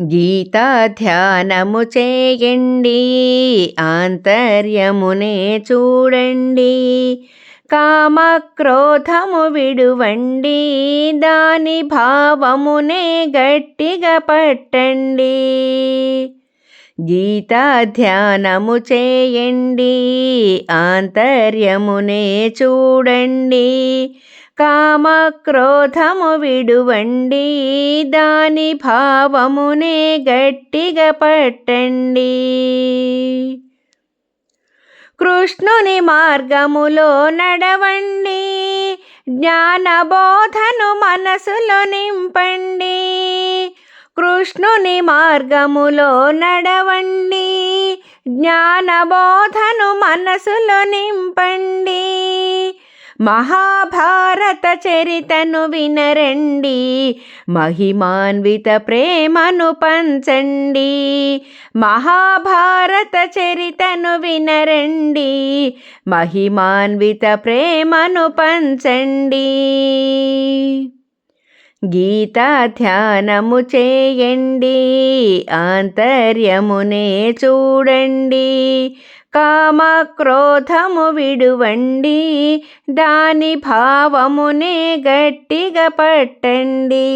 గీతా ధ్యానము చేయండి ఆంతర్యమునే చూడండి కామక్రోధము విడువండి దాని భావమునే గట్టిగా పట్టండి. గీతా ధ్యానము చేయండి ఆంతర్యమునే చూడండి కామక్రోధము విడువండి దాని భావమునే గట్టిగా పట్టండి. కృష్ణుని మార్గములో నడవండి జ్ఞానబోధను మనసులో నింపండి. కృష్ణుని మార్గములో నడవండి జ్ఞానబోధను మనసులో నింపండి. మహాభారత చరితను వినరండి. మహిమాన్విత ప్రేమను పంచండి. మహాభారత చరితను వినరండి. మహిమాన్విత ప్రేమను పంచండి. గీతా ధ్యానము చేయండి. ఆంతర్యమునే చూడండి. కామక్రోధము విడువండి దాని భావమునే గట్టిగా పట్టండి.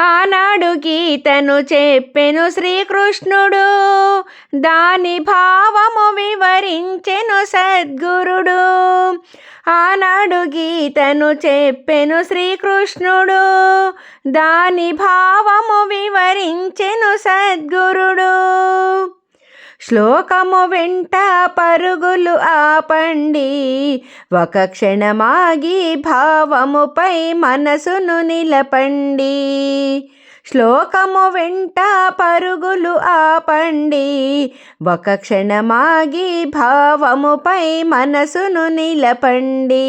ఆనాడు గీతను చెప్పెను శ్రీకృష్ణుడు దాని భావము వివరించెను సద్గురుడు. ఆనాడు గీతను చెప్పెను శ్రీకృష్ణుడు దాని భావము వివరించెను సద్గురుడు. శ్లోకము వెంట పరుగులు ఆపండి. ఒక క్షణమాగి భావముపై మనసును నిలపండి. శ్లోకము వెంట పరుగులు ఆపండి. ఒక క్షణమాగి భావముపై మనసును నిలపండి.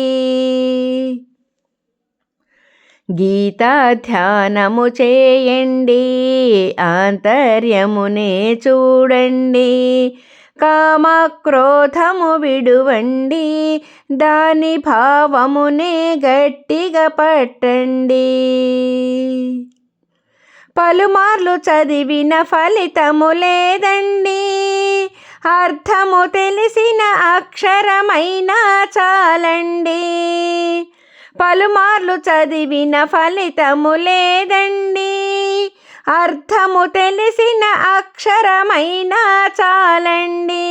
గీతా ధ్యానము చేయండి ఆంతర్యమునే చూడండి కామక్రోధము విడువండి దాని భావమునే గట్టిగా పట్టండి. పలుమార్లు చదివిన ఫలితము లేదండి అర్థము తెలిసిన అక్షరమైనా చాలండి. పలుమార్లు చదివిన ఫలితము లేదండి. అర్థము తెలిసిన అక్షరమైనా చాలండి.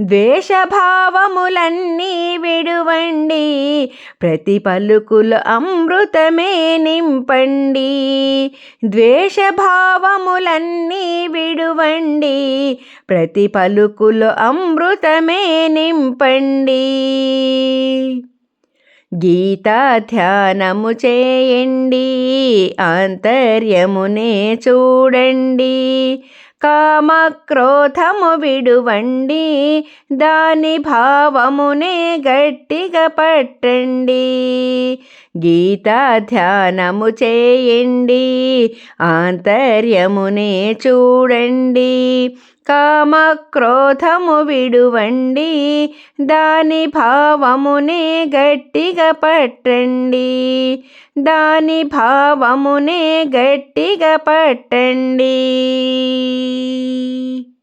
ద్వేషభావములన్నీ విడువండి. ప్రతి పలుకులు అమృతమే నింపండి. ద్వేషభావములన్నీ విడువండి. ప్రతి పలుకులు అమృతమే నింపండి. గీతా ధ్యానము చేయండి ఆంతర్యమునే చూడండి. కామక్రోధము విడువండి. దాని భావమునే గట్టిగా పట్టండి. గీతా ధ్యానము చేయండి. ఆంతర్యమునే చూడండి. కామక్రోధము విడువండి. దాని భావమునే గట్టిగా పట్టండి. దాని భావమునే గట్టిగా పట్టండి. 一